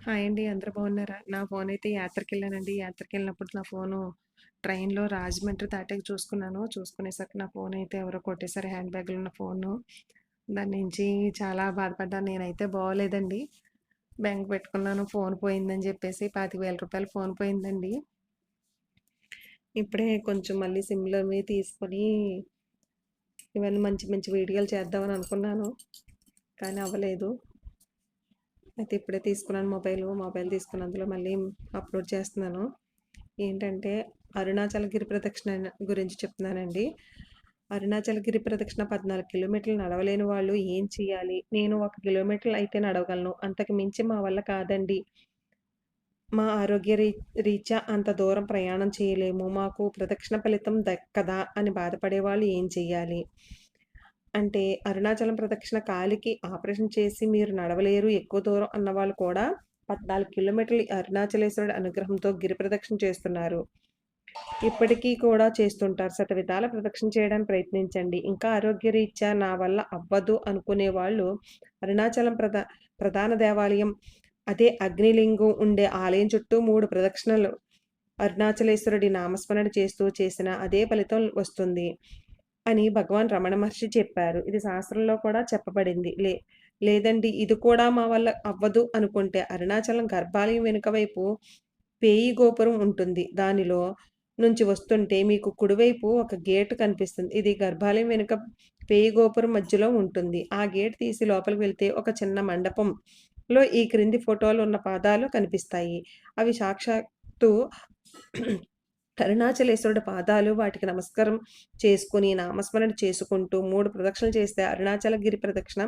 Hi అండి. అందరూ బాగున్నారా? నా ఫోన్ అయితే యాత్రకి వెళ్ళానండి యాత్రకి వెళ్ళినప్పుడు నా ఫోను ట్రైన్‌లో రాజమండ్రి దాటాక చూసుకున్నాను. చూసుకునేసరికి నా ఫోన్ అయితే ఎవరో కొట్టేశారు హ్యాండ్ బ్యాగ్‌లో ఉన్న ఫోను. దాని నుంచి చాలా బాధపడ్డాను. నేనైతే బాగోలేదండి. బ్యాంక్ పెట్టుకున్నాను ఫోన్ పోయిందని చెప్పేసి పాతిక వేల రూపాయలు ఫోన్ పోయిందండి. ఇప్పుడే కొంచెం మళ్ళీ సిమ్‌లవి తీసుకొని ఇవన్నీ మంచి మంచి వీడియోలు చేద్దామని అనుకున్నాను. కానీ అవ్వలేదు. అయితే ఇప్పుడే తీసుకున్నాను మొబైల్ మొబైల్ తీసుకున్న అందులో మళ్ళీ అప్‌లోడ్ చేస్తున్నాను. ఏంటంటే అరుణాచల్ గిరి ప్రదక్షిణ గురించి చెప్తున్నానండి. అరుణాచల్ గిరి ప్రదక్షిణ 14 కిలోమీటర్లు నడవలేని వాళ్ళు ఏం చేయాలి? నేను ఒక కిలోమీటర్లు అయితే నడవగలను. అంతకు మించి మా వల్ల కాదండి. మా ఆరోగ్య రీ రీత్యా అంత దూరం ప్రయాణం చేయలేము. మాకు ప్రదక్షిణ ఫలితం దక్కదా అని బాధపడే వాళ్ళు ఏం చేయాలి? అంటే అరుణాచలం ప్రదక్షిణ కాలికి ఆపరేషన్ చేసి మీరు నడవలేరు ఎక్కువ దూరం అన్నవాళ్ళు కూడా 14 కిలోమీటర్లు అరుణాచలేశ్వరుడి అనుగ్రహంతో గిరి ప్రదక్షిణ చేస్తున్నారు. ఇప్పటికీ కూడా చేస్తుంటారు. శత విధాల ప్రదక్షిణ చేయడానికి ప్రయత్నించండి. ఇంకా ఆరోగ్యరీత్యా నా వల్ల అవ్వదు అనుకునే వాళ్ళు అరుణాచలం ప్రధా ప్రధాన దేవాలయం అదే అగ్నిలింగం ఉండే ఆలయం చుట్టూ మూడు ప్రదక్షిణలు అరుణాచలేశ్వరుడి నామస్మరణ చేస్తూ చేసిన అదే ఫలితం వస్తుంది అని భగవాన్ రమణ మహర్షి చెప్పారు. ఇది శాస్త్రంలో కూడా చెప్పబడింది. లే లేదండి ఇది కూడా మా వల్ల అవ్వదు అనుకుంటే అరుణాచలం గర్భాలయం వెనుక వైపు పేయి గోపురం ఉంటుంది. దానిలో నుంచి వస్తుంటే మీకు కుడివైపు ఒక గేట్ కనిపిస్తుంది. ఇది గర్భాలయం వెనుక పేయి గోపురం మధ్యలో ఉంటుంది. ఆ గేట్ తీసి లోపలికి వెళ్తే ఒక చిన్న మండపంలో ఈ క్రింది ఫోటోలు ఉన్న పాదాలు కనిపిస్తాయి. అవి సాక్షాత్తు అరుణాచలేశ్వరుడి పాదాలు వాటికి నమస్కారం చేసుకుని నామస్మరణ చేసుకుంటూ మూడు ప్రదక్షిణలు చేస్తే అరుణాచలగిరి ప్రదక్షిణ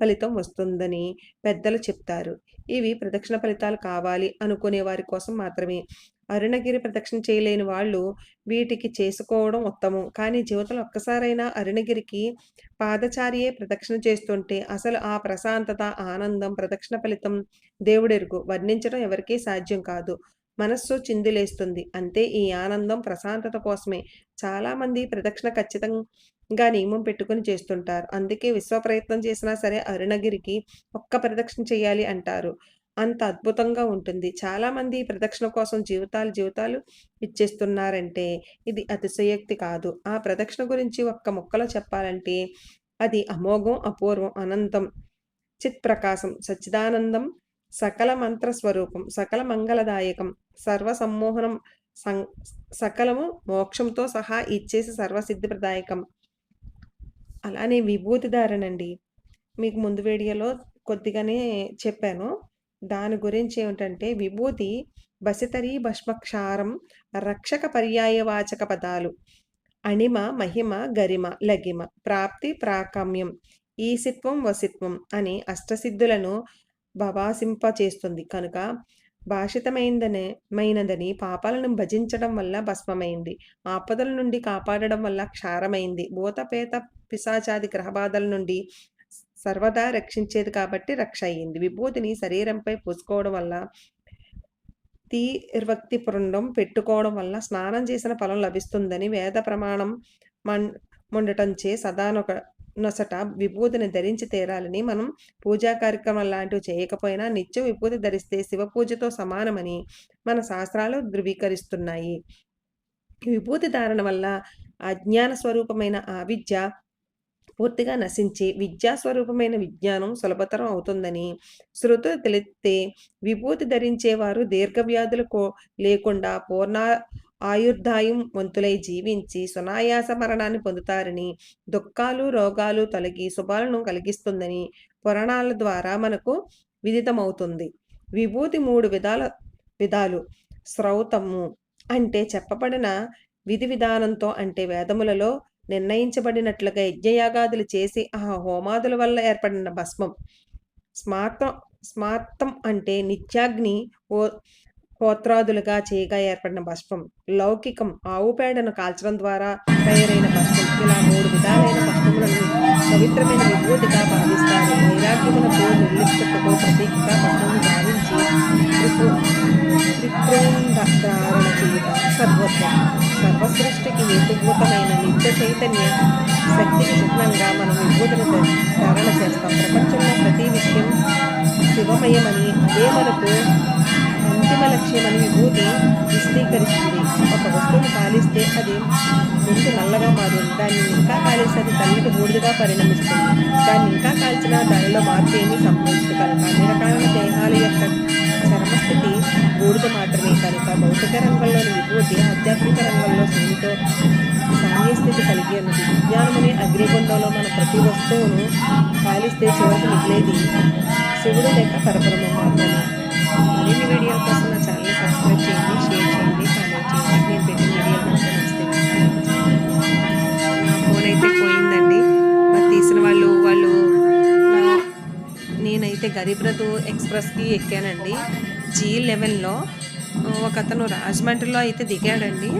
ఫలితం వస్తుందని పెద్దలు చెప్తారు. ఇవి ప్రదక్షిణ ఫలితాలు కావాలి అనుకునే వారి కోసం మాత్రమే. అరుణగిరి ప్రదక్షిణ చేయలేని వాళ్ళు వీటికి చేసుకోవడం ఉత్తమం. కానీ జీవితంలో ఒక్కసారైనా అరుణగిరికి పాదచారియే ప్రదక్షిణ చేస్తుంటే అసలు ఆ ప్రశాంతత, ఆనందం, ప్రదక్షిణ ఫలితం దేవుడెరుగు. వర్ణించడం ఎవరికీ సాధ్యం కాదు. మనస్సు చిందులేస్తుంది. అంతే ఈ ఆనందం, ప్రశాంతత కోసమే చాలామంది ప్రదక్షిణ ఖచ్చితంగా నియమం పెట్టుకుని చేస్తుంటారు. అందుకే విశ్వ ప్రయత్నం చేసినా సరే అరుణగిరికి ఒక్క ప్రదక్షిణ చేయాలి అంటారు. అంత అద్భుతంగా ఉంటుంది. చాలామంది ప్రదక్షిణ కోసం జీవితాలు జీవితాలు ఇచ్చేస్తున్నారంటే ఇది అతిశయోక్తి కాదు. ఆ ప్రదక్షిణ గురించి ఒక్క ముక్కలో చెప్పాలంటే అది అమోఘం, అపూర్వం, అనంతం, చిత్ప్రకాశం, సచ్చిదానందం, సకల మంత్ర స్వరూపం, సకల మంగళదాయకం, సర్వసమ్మోహనం, సం సకలము మోక్షంతో సహా ఇచ్చేసి సర్వసిద్ధి ప్రదాయకం. అలానే విభూతిదారనండి మీకు ముందు వీడియోలో కొద్దిగానే చెప్పాను. దాని గురించి ఏమిటంటే విభూతి బసితరి భస్మక్షారం రక్షక పర్యాయవాచక పదాలు. అణిమ, మహిమ, గరిమ, లగిమ, ప్రాప్తి, ప్రాకమ్యం, ఈసిత్వం, వసిత్వం అని అష్టసిద్ధులను భవాసింపచేస్తుంది. కనుక భాషితమైందనే మైనదని పాపాలను భజించడం వల్ల భస్మమైంది. ఆపదల నుండి కాపాడడం వల్ల క్షారమైంది. భూతపేత పిశాచాది గ్రహబాధల నుండి సర్వదా రక్షించేది కాబట్టి రక్ష అయింది. విభూతిని శరీరంపై పూసుకోవడం వల్ల తీర్వక్తి పుండం పెట్టుకోవడం వల్ల స్నానం చేసిన ఫలం లభిస్తుందని వేద ప్రమాణం మం ఉండటంచే సదానొక నొసట విభూతిని ధరించి తీరాలని మనం పూజా కార్యక్రమం లాంటివి చేయకపోయినా నిత్యం విభూతి ధరిస్తే శివ పూజతో సమానమని మన శాస్త్రాలు ధృవీకరిస్తున్నాయి. విభూతి ధారణ వల్ల అజ్ఞాన స్వరూపమైన అవిద్య పూర్తిగా నశించి విద్యా స్వరూపమైన విజ్ఞానం సులభతరం అవుతుందని శృతులు తెలిస్తే విభూతి ధరించేవారు దీర్ఘవ్యాధులు కో లేకుండా పూర్ణ ఆయుర్దాయం వంతులై జీవించి సునాయాస మరణాన్ని పొందుతారని, దుఃఖాలు, రోగాలు తొలగి శుభాలను కలిగిస్తుందని పురాణాల ద్వారా మనకు విదితమవుతుంది. విభూతి మూడు విధాల విధాలు శ్రౌతము అంటే చెప్పబడిన విధి విధానంతో అంటే వేదములలో నిర్ణయించబడినట్లుగా యజ్ఞయాగాదులు చేసి ఆ హోమాదుల వల్ల ఏర్పడిన భస్మం. స్మార్త స్మార్తం అంటే నిత్యాగ్ని ఓ హోత్రాదులుగా చేయగా ఏర్పడిన భస్మం. లౌకికం ఆవు పేడను కాల్చడం ద్వారా తయారైన భస్మం. ఇలా మూడు విధాలైన భస్మములను పవిత్రమైన విభూతిగా భావిస్తారు. వైరాగ్యములతో నిర్లిప్తతో ప్రతీకగా భస్మమును భావించి త్రిపుండ చేయుట సర్వోత్తమం. సర్వసృష్టికి ఏకీభూతమైన నిత్య చైతన్య శక్తికి చిహ్నంగా మనం విభూతిని ధారణ చేస్తాం ప్రపంచంలో ప్రతి విషయం శివమయమని అదే మనకు అంతిమ లక్ష్యమని విభూతి విశదీకరిస్తుంది. ఒక వస్తువును కాలిస్తే అది ముందు నల్లగా మారుతుంది. దాన్ని ఇంకా కాలిస్తే అది తల్లికి బూడిదగా పరిణమిస్తుంది. దాన్ని ఇంకా కాల్చిన దానిలో మార్పు ఏమీ సంభవించదు కనుక రకాల దేహాల యొక్క చర్మస్థితి బూడిద మాత్రమే కనుక భౌతిక రంగంలోని విభూతి ఆధ్యాత్మిక రంగంలో శివునితో సామ్యస్థితి కలిగి ఉన్నది. విజ్ఞానమనే అగ్నిగుండంలో మన ప్రతి వస్తువును కాలిస్తే చివరికి మిగిలేది శివుడు లేక పరపరమ మాత్రమే. మరిన్ని వీడియోల కోసం నా ఛానల్ని సబ్స్క్రైబ్ చేయండి షేర్ చేయండి కామెంట్ చేయండి. నేను పెట్టిన వీడియోలు నచ్చితే నా ఫోన్ అయితే పోయిందండి. మరి తీసిన వాళ్ళు వాళ్ళు నా నేనైతే గరీబ్ రథ్ ఎక్స్ప్రెస్కి ఎక్కానండి. జీ లెవెన్లో. ఒక అతను రాజమండ్రిలో అయితే దిగాడండి.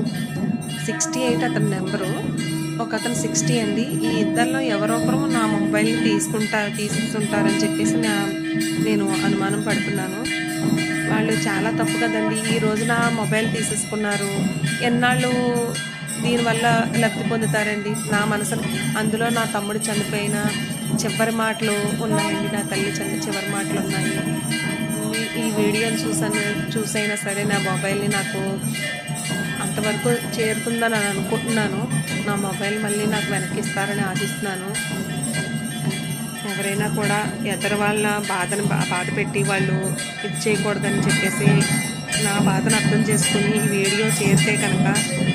సిక్స్టీ ఎయిట్ అతని నెంబరు. ఒక అతను సిక్స్టీ అండి. ఈ ఇద్దరిలో ఎవరో ఒకరు నా మొబైల్ని తీసుకుంటా తీసుకుంటారని చెప్పేసి నా నేను అనుమానం పడుతున్నాను. వాళ్ళు చాలా తప్పు కదండి. ఈ రోజున మొబైల్ తీసేసుకున్నారు. ఎన్నాళ్ళు దీనివల్ల లబ్ధి పొందుతారండి? నా మనసును అందులో నా తమ్ముడు చనిపోయిన చివరి మాటలు ఉన్నాయండి. నా తల్లి చని చివరి మాటలు ఉన్నాయి. ఈ- వీడియోని చూసాను చూసైనా సరే నా మొబైల్ని నాకు అంతవరకు చేరుతుందని అని అనుకుంటున్నాను. నా మొబైల్ మళ్ళీ నాకు వెనక్కిస్తారని ఆశిస్తున్నాను. ఎవరైనా కూడా ఇతర వాళ్ళ బాధను బా- బాధ పెట్టి వాళ్ళు ఇది చేయకూడదని చెప్పేసి నా బాధను అర్థం చేసుకుని ఈ వీడియో చేస్తే కనుక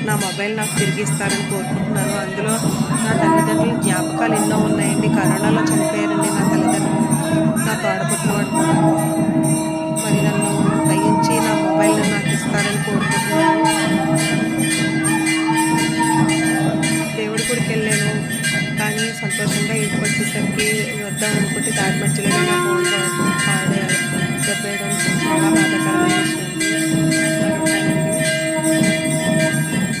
నా మొబైల్ నాకు తిరిగి ఇస్తారని కోరుకుంటున్నాను. అందులో నా తల్లిదండ్రుల జ్ఞాపకాలు ఎన్నో ఉన్నాయండి. కరోనాలో చనిపోయారండి నా తల్లిదండ్రులు. నా తోడపుట్టినవాడు మరి నన్ను దయించి నా మొబైల్ నాకు ఇస్తారని కోరుకుంటున్నాను. దేవుడి గుడికి వెళ్ళాను. కానీ సంతోషంగా ఇంటికి వచ్చేసరికి వద్దాం అనుకుంటే దారి మధ్యలో నా ఫోన్ చెప్పేయడం చాలా బాధాకరమైన విషయం.